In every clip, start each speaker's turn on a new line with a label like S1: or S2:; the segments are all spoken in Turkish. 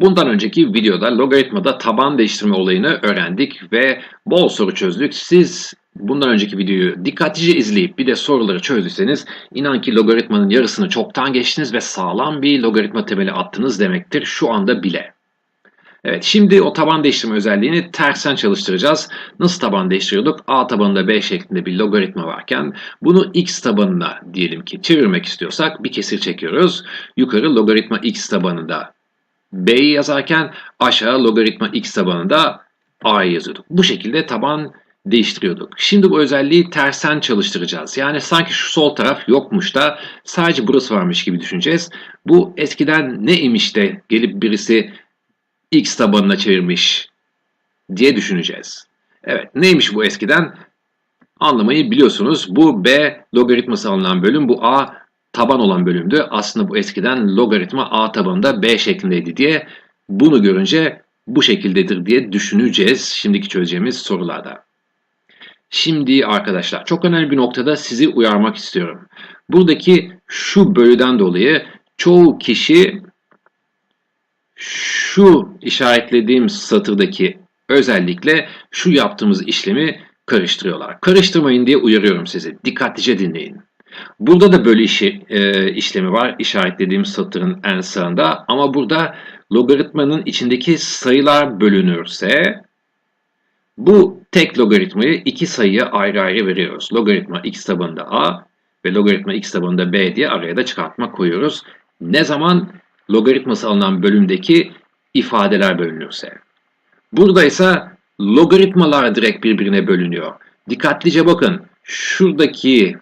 S1: Bundan önceki videoda logaritmada taban değiştirme olayını öğrendik ve bol soru çözdük. Siz bundan önceki videoyu dikkatlice izleyip bir de soruları çözdüyseniz inan ki logaritmanın yarısını çoktan geçtiniz ve sağlam bir logaritma temeli attınız demektir şu anda bile. Evet şimdi o taban değiştirme özelliğini tersen çalıştıracağız. Nasıl taban değiştiriyorduk? A tabanında B şeklinde bir logaritma varken bunu x tabanına diyelim ki çevirmek istiyorsak bir kesir çekiyoruz. Yukarı logaritma x tabanında b'yi yazarken aşağı logaritma x tabanında a'yı yazıyorduk. Bu şekilde taban değiştiriyorduk. Şimdi bu özelliği tersen çalıştıracağız. Yani sanki şu sol taraf yokmuş da sadece burası varmış gibi düşüneceğiz. Bu eskiden ne imiş de gelip birisi x tabanına çevirmiş diye düşüneceğiz. Evet neymiş bu eskiden? Anlamayı biliyorsunuz. Bu b logaritması alınan bölüm, bu a taban olan bölümdü. Aslında bu eskiden logaritma a tabanında b şeklindeydi diye bunu görünce bu şekildedir diye düşüneceğiz şimdiki çözeceğimiz sorularda. Şimdi arkadaşlar çok önemli bir noktada sizi uyarmak istiyorum. Buradaki şu bölüden dolayı çoğu kişi şu işaretlediğim satırdaki özellikle şu yaptığımız işlemi karıştırıyorlar. Karıştırmayın diye uyarıyorum sizi. Dikkatlice dinleyin. Burada da böyle işi, e, işlemi var işaretlediğim satırın en sağında ama burada logaritmanın içindeki sayılar bölünürse bu tek logaritmayı iki sayıya ayrı ayrı veriyoruz. Logaritma x tabanında a ve logaritma x tabanında b diye araya da çıkartma koyuyoruz. Ne zaman logaritması alınan bölümdeki ifadeler bölünürse. Burada ise logaritmalar direkt birbirine bölünüyor. Dikkatlice bakın. Şuradaki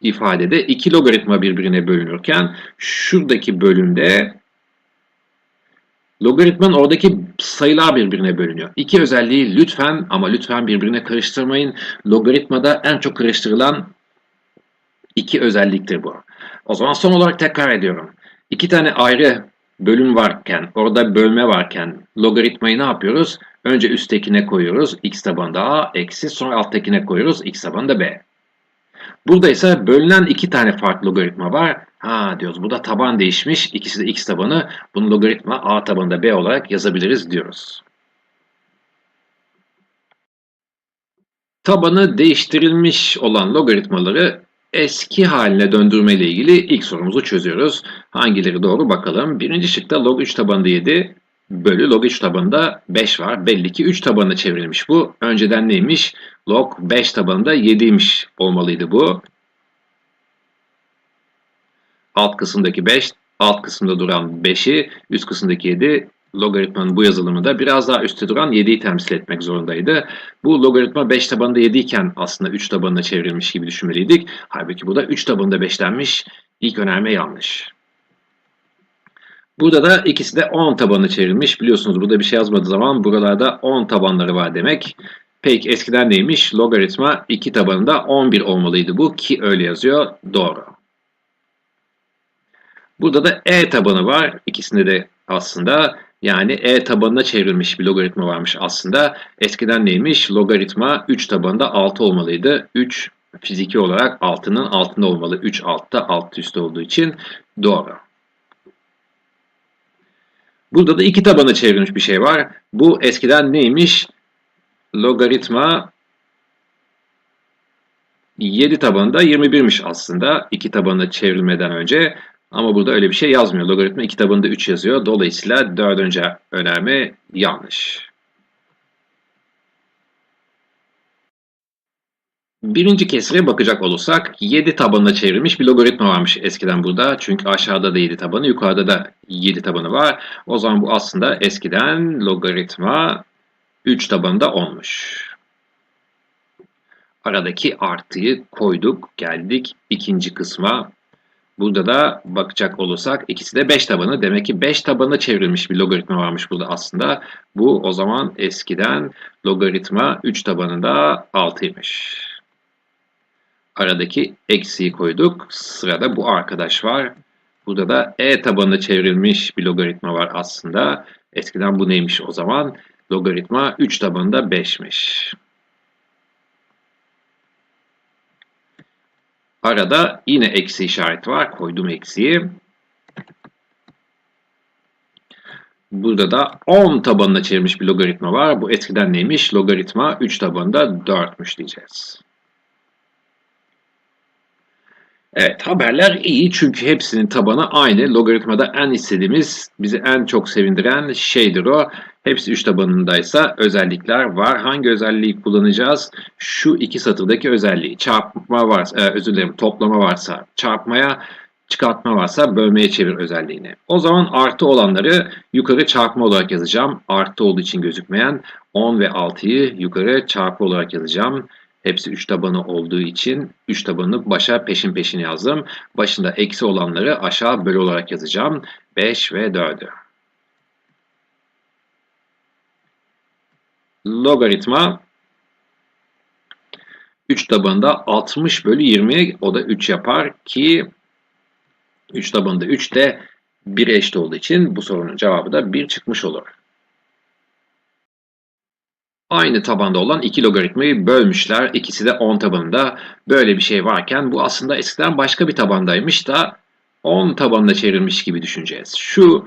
S1: ifadede iki logaritma birbirine bölünürken şuradaki bölümde logaritmanın oradaki sayılar birbirine bölünüyor. İki özelliği lütfen ama lütfen birbirine karıştırmayın. Logaritmada en çok karıştırılan iki özelliktir bu. O zaman son olarak tekrar ediyorum. İki tane ayrı bölüm varken, orada bölme varken logaritmayı ne yapıyoruz? Önce üsttekine koyuyoruz. x tabanında a eksi sonra alttakine koyuyoruz. x tabanında b. Burada ise bölünen iki tane farklı logaritma var. Ha diyoruz bu da taban değişmiş. İkisi de x tabanı. Bunu logaritma a tabanında b olarak yazabiliriz diyoruz. Tabanı değiştirilmiş olan logaritmaları eski haline döndürme ile ilgili ilk sorumuzu çözüyoruz. Hangileri doğru bakalım. Birinci şıkta log 3 tabanında 7 bölü log 3 tabanında 5 var. Belli ki 3 tabanına çevrilmiş bu. Önceden neymiş? Log 5 tabanında 7'ymiş olmalıydı bu. Alt kısımdaki 5, alt kısımda duran 5'i, üst kısımdaki 7 logaritmanın bu yazılımı da biraz daha üstte duran 7'yi temsil etmek zorundaydı. Bu logaritma 5 tabanında 7 iken aslında 3 tabanına çevrilmiş gibi düşünmeliydik. Halbuki bu da 3 tabanında 5'lenmiş. İlk önerme yanlış. Burada da ikisi de 10 tabanına çevrilmiş. Biliyorsunuz burada bir şey yazmadığı zaman buralarda 10 tabanları var demek. Peki eskiden neymiş? Logaritma 2 tabanında 11 olmalıydı bu ki öyle yazıyor. Doğru. Burada da e tabanı var. İkisinde de aslında yani e tabanına çevrilmiş bir logaritma varmış aslında. Eskiden neymiş? Logaritma 3 tabanında 6 olmalıydı. 3 fiziki olarak 6'nın altında olmalı. 3 altta 6 üstte olduğu için doğru. Burada da 2 tabana çevrilmiş bir şey var. Bu eskiden neymiş? Logaritma 7 tabanında 21'miş aslında. 2 tabana çevrilmeden önce. Ama burada öyle bir şey yazmıyor. Logaritma iki tabanında 3 yazıyor. Dolayısıyla dördüncü önerme yanlış. Birinci kesire bakacak olursak 7 tabanına çevrilmiş bir logaritma varmış eskiden burada. Çünkü aşağıda da 7 tabanı, yukarıda da 7 tabanı var. O zaman bu aslında eskiden logaritma 3 tabanında olmuş. Aradaki artıyı koyduk, geldik ikinci kısma. Burada da bakacak olursak ikisi de 5 tabanı. Demek ki 5 tabanına çevrilmiş bir logaritma varmış burada aslında. Bu o zaman eskiden logaritma 3 tabanında 6'ymış. Aradaki eksiği koyduk. Sırada bu arkadaş var. Burada da e tabanına çevrilmiş bir logaritma var aslında. Eskiden bu neymiş o zaman? Logaritma 3 tabanında 5'miş. Arada yine eksi işareti var. Koydum eksiği. Burada da 10 tabanına çevirmiş bir logaritma var. Bu eskiden neymiş? Logaritma 3 tabanında 4'müş diyeceğiz. Evet haberler iyi çünkü hepsinin tabanı aynı. Logaritmada en istediğimiz, bizi en çok sevindiren şeydir o. Hepsi 3 tabanındaysa özellikler var. Hangi özelliği kullanacağız? Şu iki satırdaki özelliği. Çarpma varsa, e, özür dilerim toplama varsa çarpmaya, çıkartma varsa bölmeye çevir özelliğini. O zaman artı olanları yukarı çarpma olarak yazacağım. Artı olduğu için gözükmeyen 10 ve 6'yı yukarı çarpı olarak yazacağım. Hepsi 3 tabanı olduğu için 3 tabanı başa peşin peşin yazdım. Başında eksi olanları aşağı bölü olarak yazacağım. 5 ve 4'ü. Logaritma 3 tabanında 60 bölü 20 o da 3 yapar ki 3 tabanında 3 de 1 eşit olduğu için bu sorunun cevabı da 1 çıkmış olur. Aynı tabanda olan iki logaritmayı bölmüşler. İkisi de 10 tabanında. Böyle bir şey varken bu aslında eskiden başka bir tabandaymış da 10 tabanına çevrilmiş gibi düşüneceğiz. Şu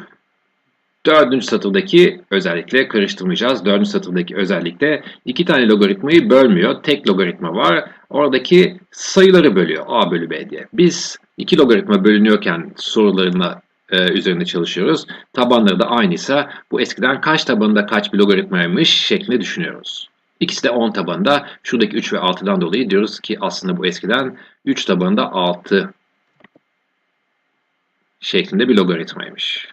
S1: dördüncü satırdaki özellikle karıştırmayacağız. Dördüncü satırdaki özellikle iki tane logaritmayı bölmüyor. Tek logaritma var. Oradaki sayıları bölüyor. A bölü B diye. Biz iki logaritma bölünüyorken sorularına e, üzerinde çalışıyoruz. Tabanları da aynıysa bu eskiden kaç tabanında kaç bir logaritmaymış şeklinde düşünüyoruz. İkisi de 10 tabanında. Şuradaki 3 ve 6'dan dolayı diyoruz ki aslında bu eskiden 3 tabanında 6 şeklinde bir logaritmaymış.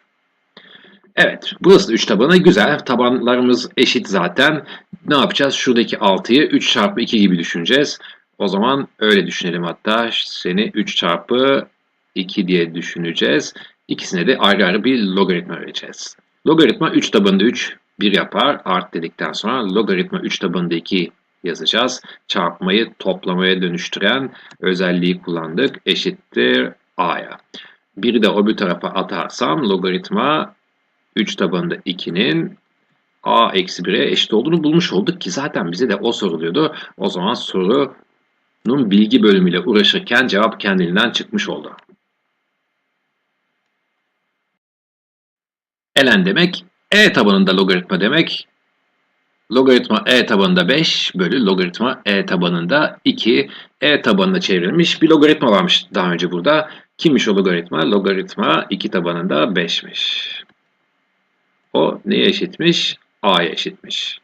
S1: Evet, burası da 3 tabanı güzel. Tabanlarımız eşit zaten. Ne yapacağız? Şuradaki 6'yı 3 çarpı 2 gibi düşüneceğiz. O zaman öyle düşünelim hatta. Seni 3 çarpı 2 diye düşüneceğiz. İkisine de ayrı ayrı bir logaritma vereceğiz. Logaritma 3 tabanında 3 1 yapar. Art dedikten sonra logaritma 3 tabanında 2 yazacağız. Çarpmayı toplamaya dönüştüren özelliği kullandık. Eşittir a'ya. Biri de öbür tarafa atarsam logaritma 3 tabanında 2'nin a eksi 1'e eşit olduğunu bulmuş olduk ki zaten bize de o soruluyordu. O zaman sorunun bilgi bölümüyle uğraşırken cevap kendiliğinden çıkmış oldu. Ln demek e tabanında logaritma demek. Logaritma e tabanında 5 bölü logaritma e tabanında 2. E tabanına çevrilmiş bir logaritma varmış daha önce burada. Kimmiş o logaritma? Logaritma 2 tabanında 5'miş. O neye eşitmiş? A'ya eşitmiş.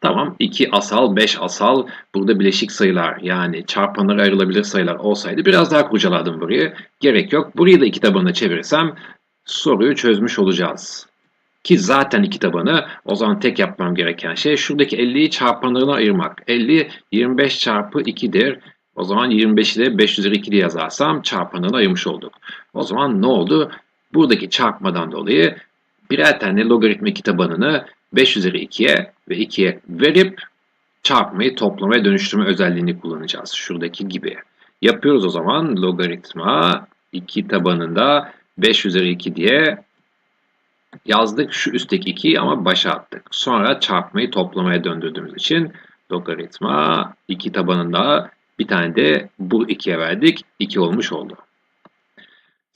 S1: Tamam 2 asal 5 asal burada bileşik sayılar yani çarpanlara ayrılabilir sayılar olsaydı biraz daha kurcaladım burayı. Gerek yok. Burayı da 2 tabanına çevirirsem soruyu çözmüş olacağız. Ki zaten iki tabanı o zaman tek yapmam gereken şey şuradaki 50'yi çarpanlarına ayırmak. 50 25 çarpı 2'dir. O zaman 25'i de 5 üzeri 2 diye yazarsam çarpanlarına ayırmış olduk. O zaman ne oldu? Buradaki çarpmadan dolayı birer tane logaritma iki tabanını 5 üzeri 2'ye ve 2'ye verip çarpmayı toplamaya dönüştürme özelliğini kullanacağız. Şuradaki gibi. Yapıyoruz o zaman logaritma 2 tabanında 5 üzeri 2 diye yazdık şu üstteki 2'yi ama başa attık. Sonra çarpmayı toplamaya döndürdüğümüz için logaritma 2 tabanında bir tane de bu 2'ye verdik. 2 olmuş oldu.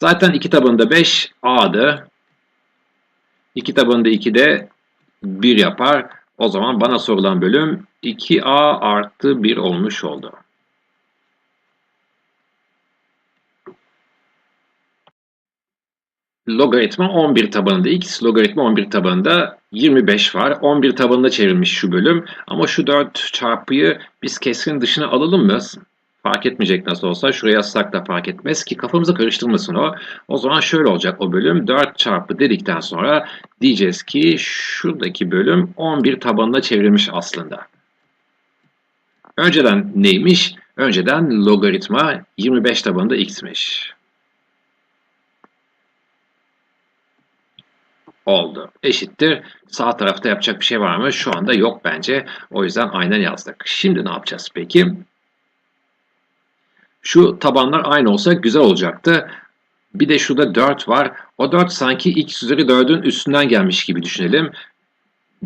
S1: Zaten 2 tabanında 5 a'dı. 2 tabanında 2 de 1 yapar. O zaman bana sorulan bölüm 2a artı 1 olmuş oldu. Logaritma 11 tabanında x, logaritma 11 tabanında 25 var. 11 tabanında çevrilmiş şu bölüm. Ama şu 4 çarpıyı biz kesrin dışına alalım mı? Fark etmeyecek nasıl olsa. Şuraya yazsak da fark etmez ki kafamızı karıştırmasın o. O zaman şöyle olacak o bölüm. 4 çarpı dedikten sonra diyeceğiz ki şuradaki bölüm 11 tabanına çevrilmiş aslında. Önceden neymiş? Önceden logaritma 25 tabanında x'miş. Oldu. Eşittir. Sağ tarafta yapacak bir şey var mı? Şu anda yok bence. O yüzden aynen yazdık. Şimdi ne yapacağız peki? Şu tabanlar aynı olsa güzel olacaktı. Bir de şurada 4 var. O 4 sanki x üzeri 4'ün üstünden gelmiş gibi düşünelim.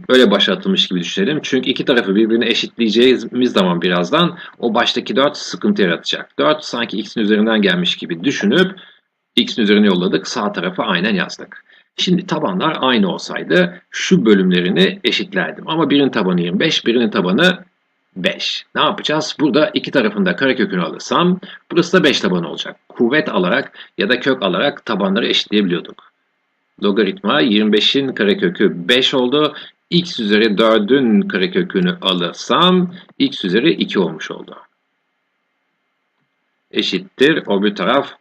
S1: Böyle başlatılmış gibi düşünelim. Çünkü iki tarafı birbirine eşitleyeceğimiz zaman birazdan o baştaki 4 sıkıntı yaratacak. 4 sanki x'in üzerinden gelmiş gibi düşünüp x'in üzerine yolladık. Sağ tarafa aynen yazdık. Şimdi tabanlar aynı olsaydı şu bölümlerini eşitlerdim. Ama birinin tabanı 25, birinin tabanı 5. Ne yapacağız? Burada iki tarafında karekökünü alırsam burası da 5 tabanı olacak. Kuvvet alarak ya da kök alarak tabanları eşitleyebiliyorduk. Logaritma 25'in karekökü 5 oldu. x üzeri 4'ün karekökünü alırsam x üzeri 2 olmuş oldu. Eşittir. O bir taraf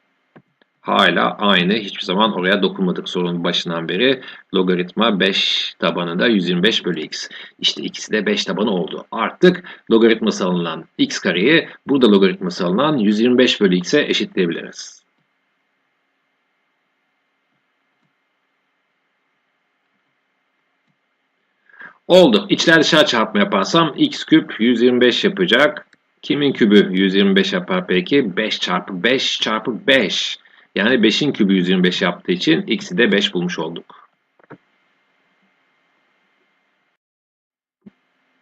S1: hala aynı. Hiçbir zaman oraya dokunmadık sorunun başından beri. Logaritma 5 tabanında 125 bölü x. İşte ikisi de 5 tabanı oldu. Artık logaritması alınan x kareyi burada logaritması alınan 125 bölü x'e eşitleyebiliriz. Oldu. İçler dışarı çarpma yaparsam x küp 125 yapacak. Kimin kübü 125 yapar peki? 5 çarpı 5 çarpı 5. Yani 5'in kübü 125 yaptığı için x'i de 5 bulmuş olduk.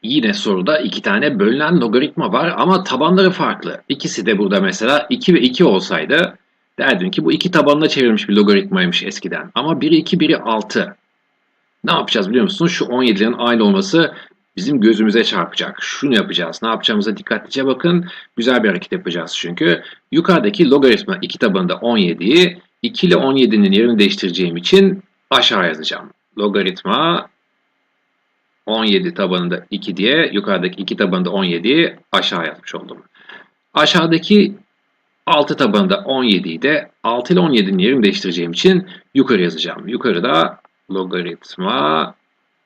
S1: Yine soruda iki tane bölünen logaritma var ama tabanları farklı. İkisi de burada mesela 2 ve 2 olsaydı derdim ki bu iki tabanına çevrilmiş bir logaritmaymış eskiden. Ama biri 2, biri 6. Ne yapacağız biliyor musunuz? Şu 17'lerin aynı olması bizim gözümüze çarpacak. Şunu yapacağız. Ne yapacağımıza dikkatlice bakın. Güzel bir hareket yapacağız çünkü. Yukarıdaki logaritma 2 tabanında 17'yi 2 ile 17'nin yerini değiştireceğim için aşağı yazacağım. Logaritma 17 tabanında 2 diye yukarıdaki 2 tabanında 17'yi aşağı yazmış oldum. Aşağıdaki 6 tabanında 17'yi de 6 ile 17'nin yerini değiştireceğim için yukarı yazacağım. Yukarıda logaritma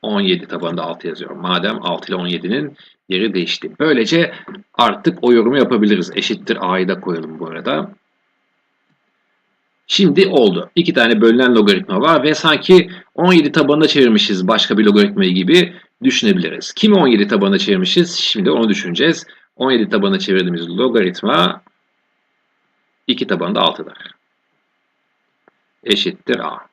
S1: 17 tabanında 6 yazıyorum. Madem 6 ile 17'nin yeri değişti. Böylece artık o yorumu yapabiliriz. Eşittir a'yı da koyalım bu arada. Şimdi oldu. İki tane bölünen logaritma var ve sanki 17 tabanına çevirmişiz başka bir logaritmayı gibi düşünebiliriz. Kimi 17 tabanına çevirmişiz? Şimdi onu düşüneceğiz. 17 tabanına çevirdiğimiz logaritma 2 tabanında 6'dır. Eşittir a.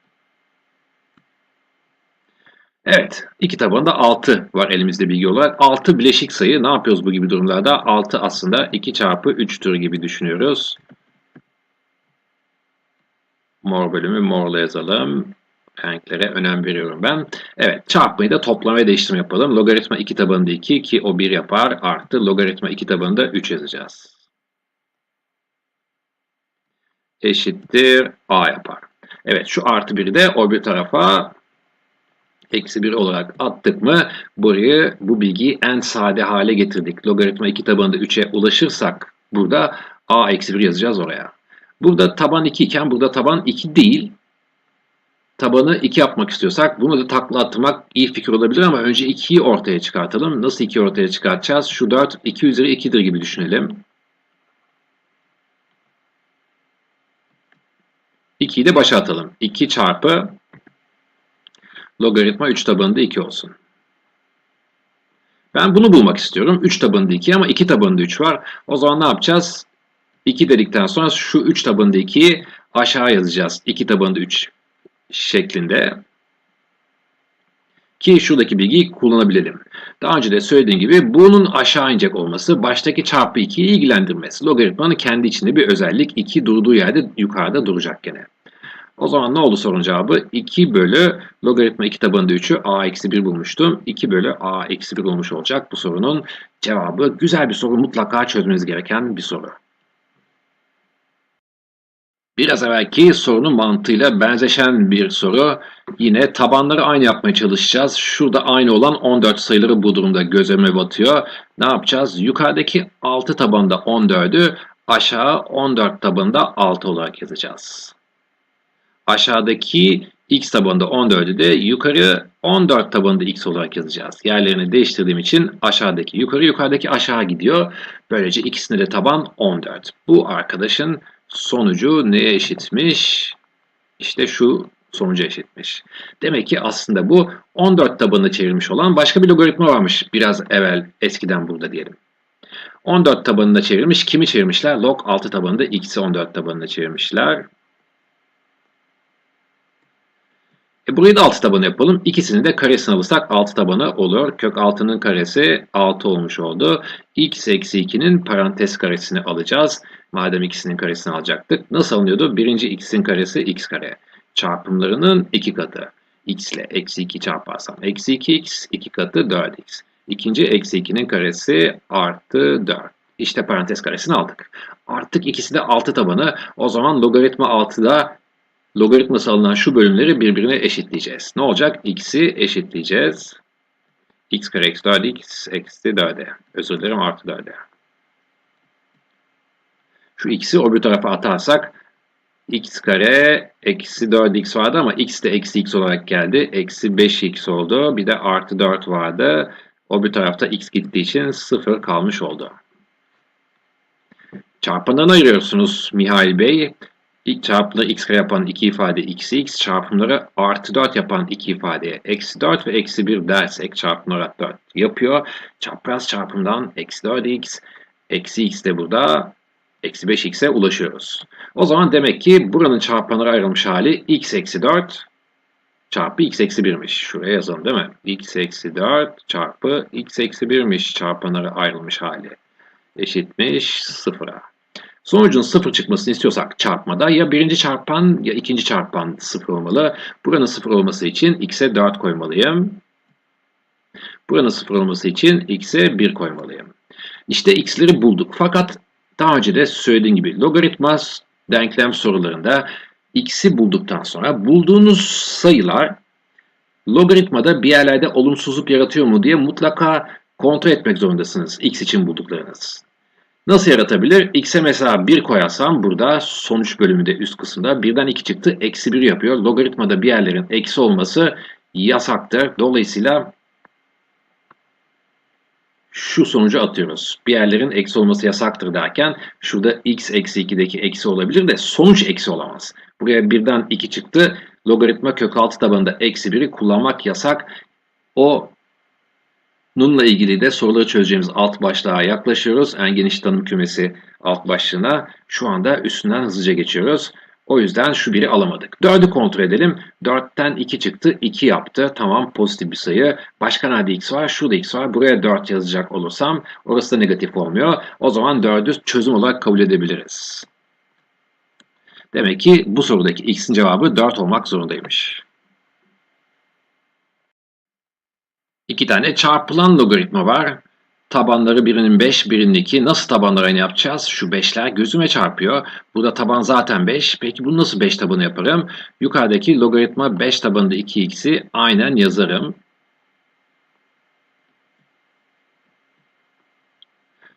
S1: Evet, iki tabanda 6 var elimizde bilgi olarak. 6 bileşik sayı. Ne yapıyoruz bu gibi durumlarda? 6 aslında 2 çarpı 3'tür gibi düşünüyoruz. Mor bölümü morla yazalım. Renklere önem veriyorum ben. Evet, çarpmayı da toplamaya değiştirme yapalım. Logaritma 2 tabanında 2 ki o 1 yapar. Artı logaritma 2 tabanında 3 yazacağız. Eşittir a yapar. Evet, şu artı 1'i de o bir tarafa eksi 1 olarak attık mı burayı bu bilgiyi en sade hale getirdik. Logaritma 2 tabanında 3'e ulaşırsak burada a eksi 1 yazacağız oraya. Burada taban 2 iken burada taban 2 değil. Tabanı 2 yapmak istiyorsak bunu da takla attırmak iyi fikir olabilir ama önce 2'yi ortaya çıkartalım. Nasıl 2'yi ortaya çıkartacağız? Şu 4 2 üzeri 2'dir gibi düşünelim. 2'yi de başa atalım. 2 çarpı Logaritma 3 tabanında 2 olsun. Ben bunu bulmak istiyorum. 3 tabanında 2 ama 2 tabanında 3 var. O zaman ne yapacağız? 2 dedikten sonra şu 3 tabanında 2'yi aşağı yazacağız. 2 tabanında 3 şeklinde. Ki şuradaki bilgiyi kullanabilelim. Daha önce de söylediğim gibi bunun aşağı inecek olması baştaki çarpı 2'yi ilgilendirmez. Logaritmanın kendi içinde bir özellik. 2 durduğu yerde yukarıda duracak gene. O zaman ne oldu sorunun cevabı? 2 bölü logaritma 2 tabanında 3'ü a eksi 1 bulmuştum. 2 bölü a eksi 1 olmuş olacak bu sorunun cevabı. Güzel bir soru mutlaka çözmeniz gereken bir soru. Biraz evvelki sorunun mantığıyla benzeşen bir soru. Yine tabanları aynı yapmaya çalışacağız. Şurada aynı olan 14 sayıları bu durumda gözüme batıyor. Ne yapacağız? Yukarıdaki 6 tabanda 14'ü aşağı 14 tabanda 6 olarak yazacağız aşağıdaki x tabanında 14'ü de yukarı 14 tabanında x olarak yazacağız. Yerlerini değiştirdiğim için aşağıdaki yukarı yukarıdaki aşağı gidiyor. Böylece ikisinde de taban 14. Bu arkadaşın sonucu neye eşitmiş? İşte şu sonucu eşitmiş. Demek ki aslında bu 14 tabanını çevirmiş olan başka bir logaritma varmış. Biraz evvel eskiden burada diyelim. 14 tabanında çevirmiş. Kimi çevirmişler? Log 6 tabanında x'i 14 tabanında çevirmişler. E burayı da 6 tabanı yapalım. İkisini de karesine alırsak 6 tabanı olur. Kök 6'nın karesi 6 olmuş oldu. x eksi 2'nin parantez karesini alacağız. Madem ikisinin karesini alacaktık. Nasıl alınıyordu? Birinci x'in karesi x kare. çarpımlarının 2 katı. x ile eksi 2 çarparsam eksi 2x 2 katı 4x. İkinci eksi 2'nin karesi artı 4. İşte parantez karesini aldık. Artık ikisi de 6 tabanı. O zaman logaritma 6'da logaritması alınan şu bölümleri birbirine eşitleyeceğiz. Ne olacak? x'i eşitleyeceğiz. x kare eksi 4x eksi 4'e. Özür dilerim artı 4'e. Şu x'i öbür tarafa atarsak x kare eksi 4x vardı ama x de eksi x olarak geldi. Eksi 5x oldu. Bir de artı 4 vardı. O bir tarafta x gittiği için 0 kalmış oldu. Çarpandan ayırıyorsunuz Mihail Bey. İlk çarpımları x kare yapan iki ifade eksi x, çarpımları artı 4 yapan iki ifadeye eksi 4 ve eksi 1 dersek çarpımları 4 yapıyor. Çapraz çarpımdan eksi 4x, eksi x de burada eksi 5x'e ulaşıyoruz. O zaman demek ki buranın çarpanları ayrılmış hali x eksi 4 çarpı x eksi 1'miş. Şuraya yazalım değil mi? x eksi 4 çarpı x eksi 1'miş çarpanları ayrılmış hali. Eşitmiş 0'a. Sonucun 0 çıkmasını istiyorsak çarpmada ya birinci çarpan ya ikinci çarpan 0 olmalı. Buranın 0 olması için x'e 4 koymalıyım. Buranın 0 olması için x'e 1 koymalıyım. İşte x'leri bulduk. Fakat daha önce de söylediğim gibi logaritma denklem sorularında x'i bulduktan sonra bulduğunuz sayılar logaritmada bir yerlerde olumsuzluk yaratıyor mu diye mutlaka kontrol etmek zorundasınız x için bulduklarınız. Nasıl yaratabilir? X'e mesela 1 koyarsam burada sonuç bölümünde üst kısımda 1'den 2 çıktı. Eksi 1 yapıyor. Logaritmada bir yerlerin eksi olması yasaktır. Dolayısıyla şu sonucu atıyoruz. Bir yerlerin eksi olması yasaktır derken şurada x eksi 2'deki eksi olabilir de sonuç eksi olamaz. Buraya 1'den 2 çıktı. Logaritma kök 6 tabanında eksi 1'i kullanmak yasak. O Bununla ilgili de soruları çözeceğimiz alt başlığa yaklaşıyoruz. En geniş tanım kümesi alt başlığına şu anda üstünden hızlıca geçiyoruz. O yüzden şu biri alamadık. 4'ü kontrol edelim. 4'ten 2 çıktı. 2 yaptı. Tamam pozitif bir sayı. Başka nerede x var? Şurada x var. Buraya 4 yazacak olursam orası da negatif olmuyor. O zaman 4'ü çözüm olarak kabul edebiliriz. Demek ki bu sorudaki x'in cevabı 4 olmak zorundaymış. İki tane çarpılan logaritma var. Tabanları birinin 5, birinin 2. Nasıl tabanlar aynı yapacağız? Şu 5'ler gözüme çarpıyor. Burada taban zaten 5. Peki bunu nasıl 5 tabanı yaparım? Yukarıdaki logaritma 5 tabanında 2x'i aynen yazarım.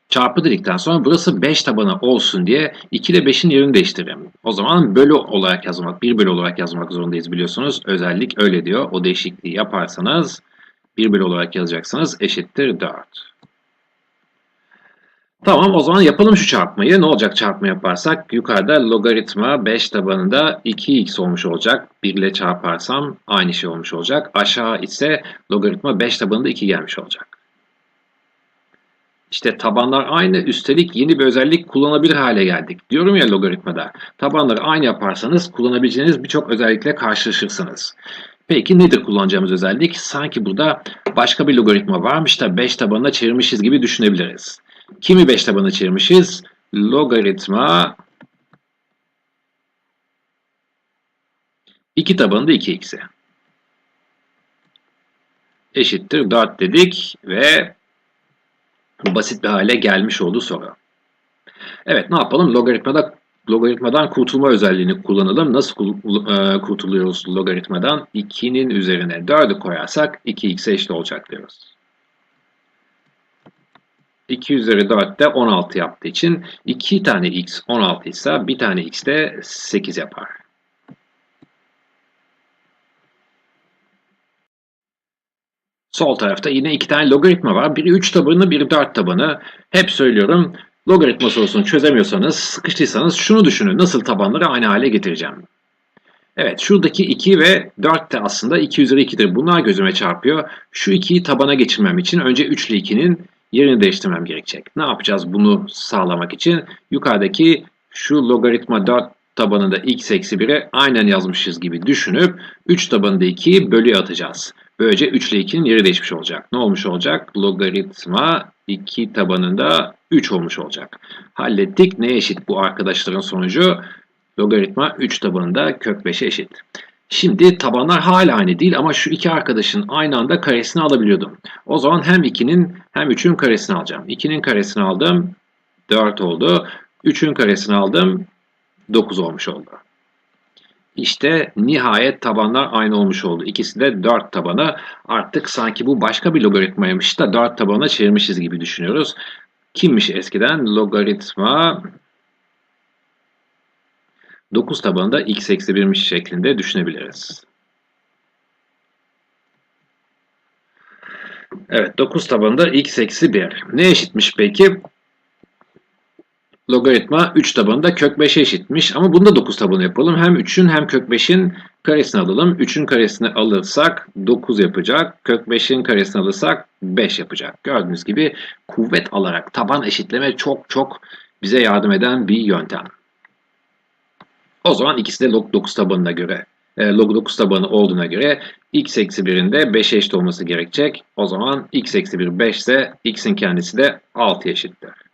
S1: Çarpı dedikten sonra burası 5 tabanı olsun diye 2 ile 5'in yerini değiştiririm. O zaman bölü olarak yazmak, 1 bölü olarak yazmak zorundayız biliyorsunuz. Özellik öyle diyor. O değişikliği yaparsanız 1 bölü olarak yazacaksınız. Eşittir 4. Tamam o zaman yapalım şu çarpmayı. Ne olacak çarpma yaparsak? Yukarıda logaritma 5 tabanında 2x olmuş olacak. 1 ile çarparsam aynı şey olmuş olacak. Aşağı ise logaritma 5 tabanında 2 gelmiş olacak. İşte tabanlar aynı, üstelik yeni bir özellik kullanabilir hale geldik. Diyorum ya logaritmada, tabanları aynı yaparsanız kullanabileceğiniz birçok özellikle karşılaşırsınız. Peki nedir kullanacağımız özellik? Sanki burada başka bir logaritma varmış da 5 tabanına çevirmişiz gibi düşünebiliriz. Kimi 5 tabanına çevirmişiz? Logaritma 2 tabanında 2x'e. Eşittir 4 dedik ve basit bir hale gelmiş oldu soru. Evet ne yapalım? Logaritmada logaritmadan kurtulma özelliğini kullanalım. Nasıl e, kurtuluyoruz logaritmadan? 2'nin üzerine 4'ü koyarsak 2x eşit olacak diyoruz. 2 üzeri 4 de 16 yaptığı için 2 tane x 16 ise bir tane x de 8 yapar. Sol tarafta yine iki tane logaritma var. Biri 3 tabanı, biri 4 tabanı. Hep söylüyorum Logaritma sorusunu çözemiyorsanız, sıkıştıysanız şunu düşünün. Nasıl tabanları aynı hale getireceğim? Evet, şuradaki 2 ve 4 de aslında 2 üzeri 2'dir. Bunlar gözüme çarpıyor. Şu 2'yi tabana geçirmem için önce 3 ile 2'nin yerini değiştirmem gerekecek. Ne yapacağız bunu sağlamak için? Yukarıdaki şu logaritma 4 tabanında x eksi 1'e aynen yazmışız gibi düşünüp 3 tabanında 2'yi bölüye atacağız. Böylece 3 ile 2'nin yeri değişmiş olacak. Ne olmuş olacak? Logaritma 2 tabanında 3 olmuş olacak. Hallettik. Ne eşit bu arkadaşların sonucu? Logaritma 3 tabanında kök 5'e eşit. Şimdi tabanlar hala aynı değil ama şu iki arkadaşın aynı anda karesini alabiliyordum. O zaman hem 2'nin hem 3'ün karesini alacağım. 2'nin karesini aldım 4 oldu. 3'ün karesini aldım 9 olmuş oldu. İşte nihayet tabanlar aynı olmuş oldu. İkisi de 4 tabanı. Artık sanki bu başka bir logaritmaymış da 4 tabana çevirmişiz gibi düşünüyoruz. Kimmiş eskiden? Logaritma 9 tabanında x eksi 1'miş şeklinde düşünebiliriz. Evet 9 tabanında x eksi 1. Ne eşitmiş peki? Logaritma 3 tabanında kök 5'e eşitmiş. Ama bunda 9 tabanı yapalım. Hem 3'ün hem kök 5'in karesini alalım. 3'ün karesini alırsak 9 yapacak. Kök 5'in karesini alırsak 5 yapacak. Gördüğünüz gibi kuvvet alarak taban eşitleme çok çok bize yardım eden bir yöntem. O zaman ikisi de log 9 tabanına göre e, log 9 tabanı olduğuna göre x eksi 1'in de 5'e eşit olması gerekecek. O zaman x eksi 1 5 ise x'in kendisi de 6 eşittir.